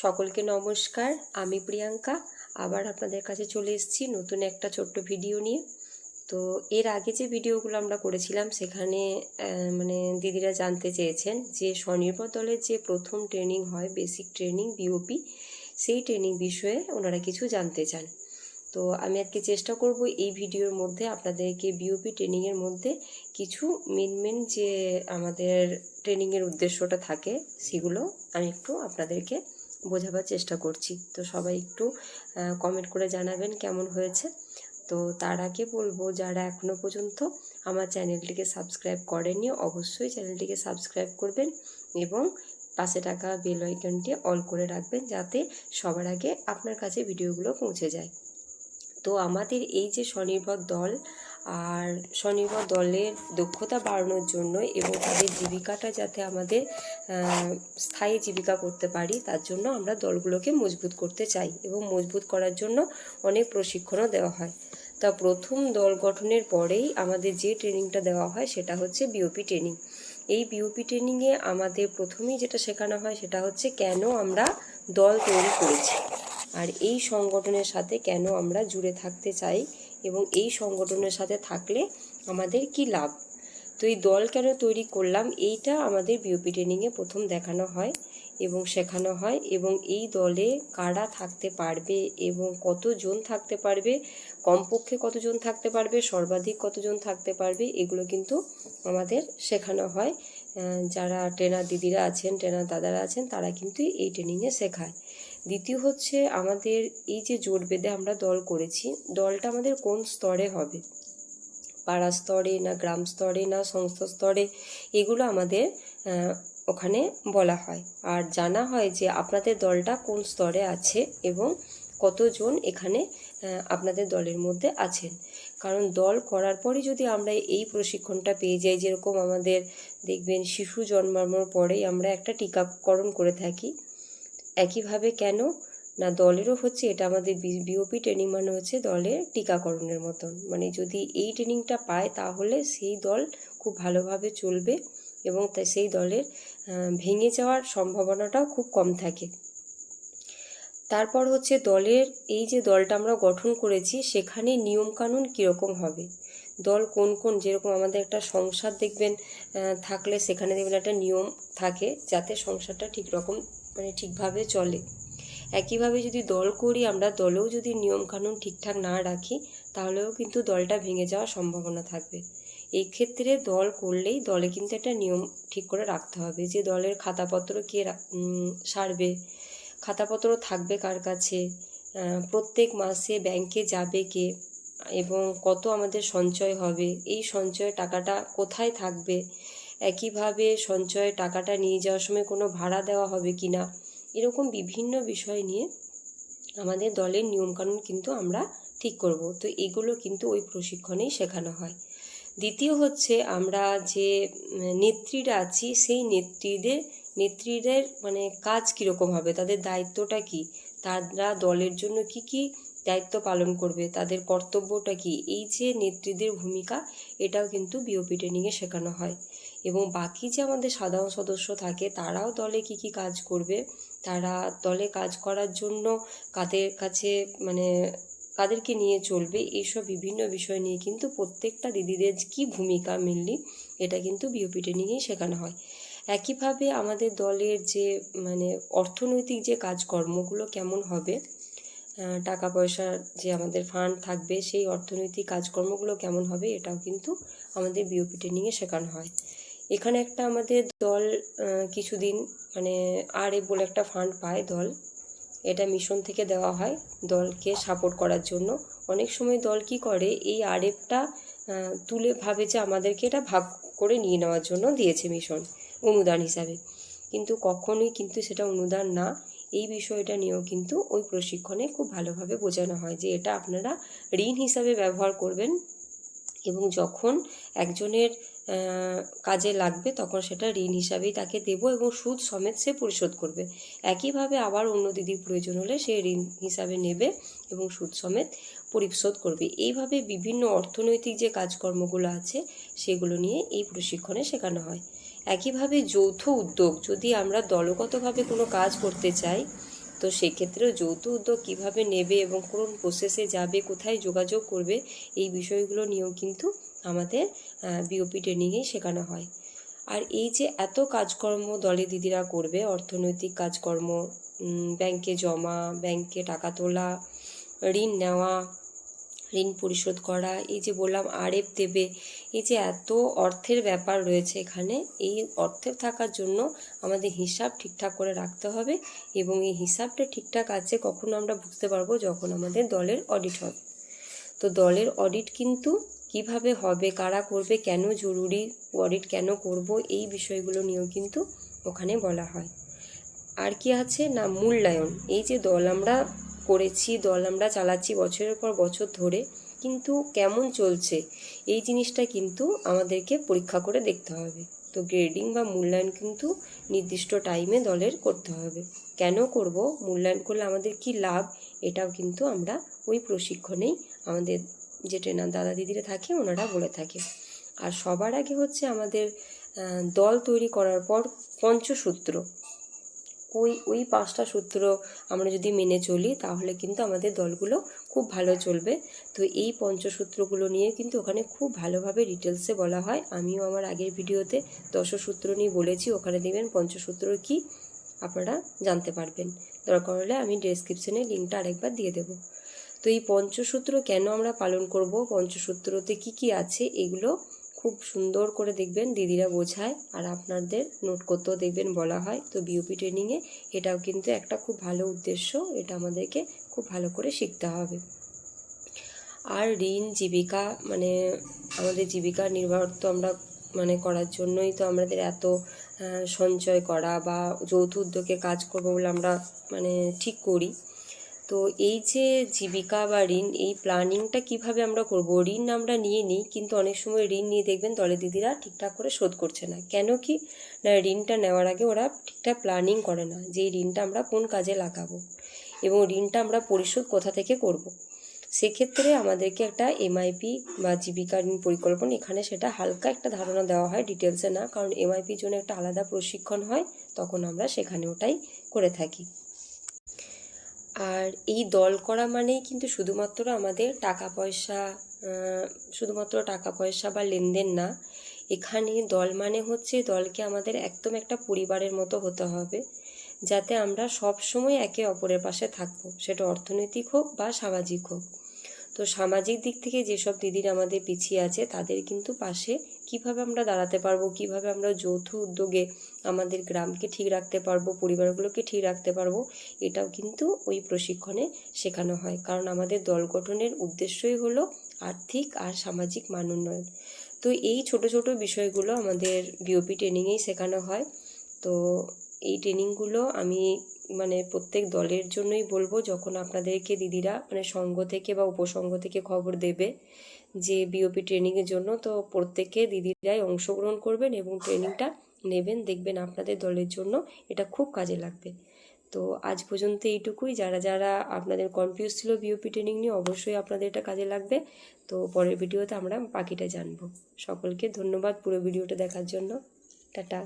সকলকে নমস্কার, আমি প্রিয়াঙ্কা। আবার আপনাদের কাছে চলে এসেছি নতুন একটা ছোট্ট ভিডিও নিয়ে। তো এর আগে যে ভিডিওগুলো আমরা করেছিলাম, সেখানে মানে দিদিরা জানতে চেয়েছেন যে স্বনির্ভর দলের যে প্রথম ট্রেনিং হয়, বেসিক ট্রেনিং, বিওপি, সেই ট্রেনিং বিষয়ে ওনারা কিছু জানতে চান। তো আমি আজকে চেষ্টা করব এই ভিডিওর মধ্যে আপনাদেরকে বিওপি ট্রেনিংয়ের মধ্যে কিছু মেন মেন যে আমাদের ট্রেনিংয়ের উদ্দেশ্যটা থাকে, সেগুলো আমি একটু আপনাদেরকে বোঝাবার চেষ্টা করছি। তো সবাই একটু কমেন্ট করে জানাবেন কেমন হয়েছে। তো তার আগে বলব, যারা এখনও পর্যন্ত আমার চ্যানেলটিকে সাবস্ক্রাইব করেনি, অবশ্যই চ্যানেলটিকে সাবস্ক্রাইব করবেন এবং পাশে টাকা বেল আইকনটি অল করে রাখবেন যাতে সবার আগে আপনার কাছে ভিডিওগুলো পৌঁছে যায়। তো আমাদের এই যে স্বনির্ভর দল আর স্বনির্ভর দলের দক্ষতা বাড়ানোর জন্য এবং তাদের জীবিকাটা যাতে আমাদের স্থায়ী জীবিকা করতে পারি, তার জন্য আমরা দলগুলোকে মজবুত করতে চাই এবং মজবুত করার জন্য অনেক প্রশিক্ষণও দেওয়া হয়। তা প্রথম দল গঠনের পরেই আমাদের যে ট্রেনিংটা দেওয়া হয় সেটা হচ্ছে বিওপি ট্রেনিং। এই বিওপি ট্রেনিংয়ে আমাদের প্রথমেই যেটা শেখানো হয় সেটা হচ্ছে কেন আমরা দল তৈরি করেছি। আর এই সংগঠনের সাথে কেন আমরা জুড়ে থাকতে চাই এবং এই সংগঠনের সাথে থাকলে আমাদের কি লাভ? তো এই দল কেন তৈরি করলাম? এইটা আমাদের বিওপি ট্রেনিংয়ে প্রথম দেখানো হয় এবং শেখানো হয় এবং এই দলে কারা থাকতে পারবে এবং কতজন থাকতে পারবে, কমপক্ষে কতজন থাকতে পারবে, সর্বাধিক কতজন থাকতে পারবে, এগুলো কিন্তু আমাদের শেখানো হয়। যারা ট্রেনার দিদিরা আছেন ট্রেনার দাদারা আছেন, তারা কিন্তু এই ট্রেনিংয়ে শেখায়। দ্বিতীয় হচ্ছে আমাদের এই যে জোট বেঁধে আমরা দল করেছি, দলটা আমাদের কোন স্তরে হবে? পাড়া স্তরে না গ্রাম স্তরে না সংস্থা স্তরে? এগুলো আমাদের ওখানে বলা হয়। আর জানা হয় যে আপনাদের দলটা কোন স্তরে আছে এবং কতজন এখানে আপনাদের দলের মধ্যে আছেন। কারণ দল করার পরই যদি আমরা এই প্রশিক্ষণটা পেয়ে যাই, যেরকম আমাদের দেখবেন শিশু জন্মানোর পরেই আমরা একটা টিকাকরণ করে থাকি একইভাবে কেন? না, দলেরও হচ্ছে, এটা আমাদের বিওপি ট্রেনিং মানে হচ্ছে দলের টিকাকরণের মতন। মানে যদি এই ট্রেনিংটা পায়, তাহলে সেই দল খুব ভালোভাবে চলবে এবং তাই সেই দলের ভেঙে যাওয়ার সম্ভাবনাটাও খুব কম থাকে। তারপর হচ্ছে দলের, এই যে দলটা আমরা গঠন করেছি, সেখানে নিয়মকানুন কীরকম হবে? দল কোন কোন, যেরকম আমাদের একটা সংসার দেখবেন থাকলে সেখানে দেখবেন একটা নিয়ম থাকে, যাতে সংসারটা ঠিক রকম মানে ঠিকভাবে চলে। একইভাবে যদি দল করি, আমরা দলেও যদি নিয়মকানুন ঠিকঠাক না রাখি, তাহলেও কিন্তু দলটা ভেঙে যাওয়ার সম্ভাবনা থাকবে। এই ক্ষেত্রে দল করলেই দলে কিন্তু একটা নিয়ম ঠিক করে রাখতে হবে যে দলের খাতাপত্র কে সারবে, খাতাপত্র থাকবে কার কাছে প্রত্যেক মাসে ব্যাংকে যাবে কে এবং কত আমাদের সঞ্চয় হবে, এই সঞ্চয়ের টাকাটা কোথায় থাকবে একইভাবে সঞ্চয়ের টাকাটা নিয়ে যাওয়ার সময় কোনো ভাড়া দেওয়া হবে কি না, এরকম বিভিন্ন বিষয় নিয়ে আমাদের দলের নিয়মকানুন কিন্তু আমরা ঠিক করব। তো এগুলো কিন্তু ওই প্রশিক্ষণেই শেখানো হয়। দ্বিতীয় হচ্ছে আমরা যে নেত্রীরা আছি, সেই নেত্রীদের নেত্রীদের মানে কাজ কীরকম হবে, তাদের দায়িত্বটা কি, তারা দলের জন্য কি কি দায়িত্ব পালন করবে, তাদের কর্তব্যটা কি, এই যে নেত্রীদের ভূমিকা, এটাও কিন্তু বিওপি ট্রেনিংয়ে শেখানো হয়। এবং বাকি যে আমাদের সাধারণ সদস্য থাকে, তারাও দলে কি কি কাজ করবে? তারা দলে কাজ করার জন্য কাদের কাছে মানে কাদেরকে নিয়ে চলবে? এইসব বিভিন্ন বিষয় নিয়ে কিন্তু প্রত্যেকটা দিদিদের কি ভূমিকা মেনলি এটা কিন্তু বিওপি ট্রেনিংয়েই শেখানো হয়। একইভাবে আমাদের দলের যে মানে অর্থনৈতিক যে কাজকর্মগুলো কেমন হবে টাকা পয়সার যে আমাদের ফান্ড থাকবে, সেই অর্থনৈতিক কাজকর্মগুলো কেমন হবে, এটাও কিন্তু আমাদের বিওপি ট্রেনিংয়ে শেখানো হয়। এখানে একটা আমাদের দল কিছুদিন মানে আর এ বলে একটা ফান্ড পায় দল। এটা মিশন থেকে দেওয়া হয় দলকে সাপোর্ট করার জন্য। অনেক সময় দল কি করে, এই আরএফটা তুলে ভাবে যে আমাদেরকে এটা ভাগ করে নিয়ে নেওয়ার জন্য দিয়েছে মিশন অনুদান হিসাবে। কিন্তু কখনোই কিন্তু সেটা অনুদান না। এই বিষয়টা নিয়েও কিন্তু ওই প্রশিক্ষণে খুব ভালোভাবে বোঝানো হয় যে এটা আপনারা ঋণ হিসাবে ব্যবহার করবেন এবং যখন একজনের কাজে লাগবে, তখন সেটা ঋণ হিসাবেই তাকে দেবো এবং সুদ সমেত সে পরিশোধ করবে। একইভাবে আবার অন্য দিদির প্রয়োজন হলে সে ঋণ হিসাবে নেবে এবং সুদ সমেত পরিশোধ করবে। এইভাবে বিভিন্ন অর্থনৈতিক যে কাজকর্মগুলো আছে, সেগুলো নিয়ে এই প্রশিক্ষণে শেখানো হয়। একইভাবে যৌথ উদ্যোগ, যদি আমরা দলগতভাবে কোনো কাজ করতে চাই, তো সেক্ষেত্রেও যৌথ উদ্যোগ কীভাবে নেবে এবং কোন প্রসেসে যাবে, কোথায় যোগাযোগ করবে, এই বিষয়গুলো নিয়েও কিন্তু আমাদের বিওপি ট্রেনিংয়েই শেখানো হয়। আর এই যে এত কাজকর্ম দলে দিদিরা করবে, অর্থনৈতিক কাজকর্ম ব্যাংকে জমা ব্যাংকে টাকা তোলা, ঋণ নেওয়া, ঋণ পরিশোধ করা, এই যে বললাম আরএফ দেবে, এই যে এত অর্থের ব্যাপার রয়েছে এখানে, এই অর্থে থাকার জন্য আমাদের হিসাব ঠিকঠাক করে রাখতে হবে এবং এই হিসাবটা ঠিকঠাক আছে কখন আমরা বুঝতে পারব যখন আমাদের দলের অডিট হবে তো দলের অডিট কিন্তু কীভাবে হবে, কারা করবে, কেন জরুরি অডিট কেন করব, এই বিষয়গুলো নিয়েও কিন্তু ওখানে বলা হয়। আর কি আছে? না, মূল্যায়ন। এই যে দল আমরা করেছি, দল আমরা চালাচ্ছি বছরের পর বছর ধরে, কিন্তু কেমন চলছে, এই জিনিসটা কিন্তু আমাদেরকে পরীক্ষা করে দেখতে হবে। তো গ্রেডিং বা মূল্যায়ন কিন্তু নির্দিষ্ট টাইমে দলের করতে হবে। কেন করব? মূল্যায়ন করলে আমাদের কি লাভ? এটাও কিন্তু আমরা ওই প্রশিক্ষণেই আমাদের যে ট্রেনার দাদা দিদিরা থাকে, ওনারা বলে থাকে। আর সবার আগে হচ্ছে আমাদের দল তৈরি করার পর পঞ্চসূত্র। ওই ওই পাঁচটা সূত্র আমরা যদি মেনে চলি, তাহলে কিন্তু আমাদের দলগুলো খুব ভালো চলবে। তো এই পঞ্চসূত্রগুলো নিয়ে কিন্তু ওখানে খুব ভালোভাবে ডিটেলসে বলা হয়। আমিও আমার আগের ভিডিওতে দশসূত্র নিয়ে বলেছি, ওখানে দেখবেন পঞ্চসূত্র কি, আপনারা জানতে পারবেন। দরকার হলে আমি ডেসক্রিপশনে লিঙ্কটা আরেকবার দিয়ে দেবো। তো এই পঞ্চসূত্র কেন আমরা পালন করব? পঞ্চসূত্রতে কি কি আছে? এগুলো খুব সুন্দর করে দেখবেন, দিদিরা বোঝায় আর আপনাদের নোট করতেও দেখবেন বলা হয়। তো বিওপি ট্রেনিংয়ে এটাও কিন্তু একটা খুব ভালো উদ্দেশ্য, এটা আমাদেরকে খুব ভালো করে শিখতে হবে। আর ঋণ, জীবিকা মানে আমাদের জীবিকা নির্বাহ তো আমরা মানে করার জন্যই তো আমাদের এত সঞ্চয় করা বা যৌথ উদ্যোগে কাজ করব বলে আমরা মানে ঠিক করি। তো এই যে জীবিকা বা ঋণ, এই প্ল্যানিংটা কীভাবে আমরা করব? ঋণ আমরা নিয়ে নিই, কিন্তু অনেক সময় ঋণ নিয়ে দেখবেন দলে দিদিরা ঠিকঠাক করে শোধ করছে না। কেন কি? না, ঋণটা নেওয়ার আগে ওরা ঠিকঠাক প্ল্যানিং করে না যে ঋণটা আমরা কোন কাজে লাগাবো এবং ঋণটা আমরা পরিশোধ কোথা থেকে করব। সেক্ষেত্রে আমাদেরকে একটা এমআইপি বা জীবিকা ঋণ পরিকল্পনা, এখানে সেটা হালকা একটা ধারণা দেওয়া হয় ডিটেলসে না, কারণ এমআইপির জন্য একটা আলাদা প্রশিক্ষণ হয়, তখন আমরা সেখানে ওটাই করে থাকি। আর এই দল করা মানেই কিন্তু শুধুমাত্র আমাদের টাকা পয়সা শুধুমাত্র টাকা পয়সা বা লেনদেন না। এখানে দল মানে হচ্ছে দলকে আমাদের একদম একটা পরিবারের মতো হতে হবে, যাতে আমরা সব সময় একে অপরের পাশে থাকব। সেটা অর্থনৈতিক হোক বা সামাজিক হোক। তো সামাজিক দিক থেকে যেসব দিদিরা আমাদের পিছিয়ে আছে, তাদের কিন্তু পাশে কীভাবে আমরা দাঁড়াতে পারব, কীভাবে আমরা যৌথ উদ্যোগে আমাদের গ্রামকে ঠিক রাখতে পারব, পরিবারগুলোকে ঠিক রাখতে পারব, এটাও কিন্তু ওই প্রশিক্ষণে শেখানো হয়। কারণ আমাদের দল গঠনের উদ্দেশ্যই হলো আর্থিক আর সামাজিক মান উন্নয়ন। তো এই ছোট ছোট বিষয়গুলো আমাদের বিওপি ট্রেনিংয়েই শেখানো হয়। তো এই ট্রেনিংগুলো আমি মানে প্রত্যেক দলের জন্যই বলব যখন আপনাদেরকে দিদিরা মানে সঙ্গ থেকে বা উপসঙ্গ থেকে খবর দেবে যে বিওপি ট্রেনিংয়ের জন্য, তো প্রত্যেকে দিদিরাই অংশগ্রহণ করবেন এবং ট্রেনিংটা নেবেন, দেখবেন আপনাদের দলের জন্য এটা খুব কাজে লাগবে। তো আজ পর্যন্ত এইটুকুই। যারা যারা আপনাদের কনফিউজ ছিল বিওপি ট্রেনিং নিয়ে, অবশ্যই আপনাদের এটা কাজে লাগবে। তো পরের ভিডিওতে আমরা বাকিটা জানব। সকলকে ধন্যবাদ পুরো ভিডিওটা দেখার জন্য। টাটা।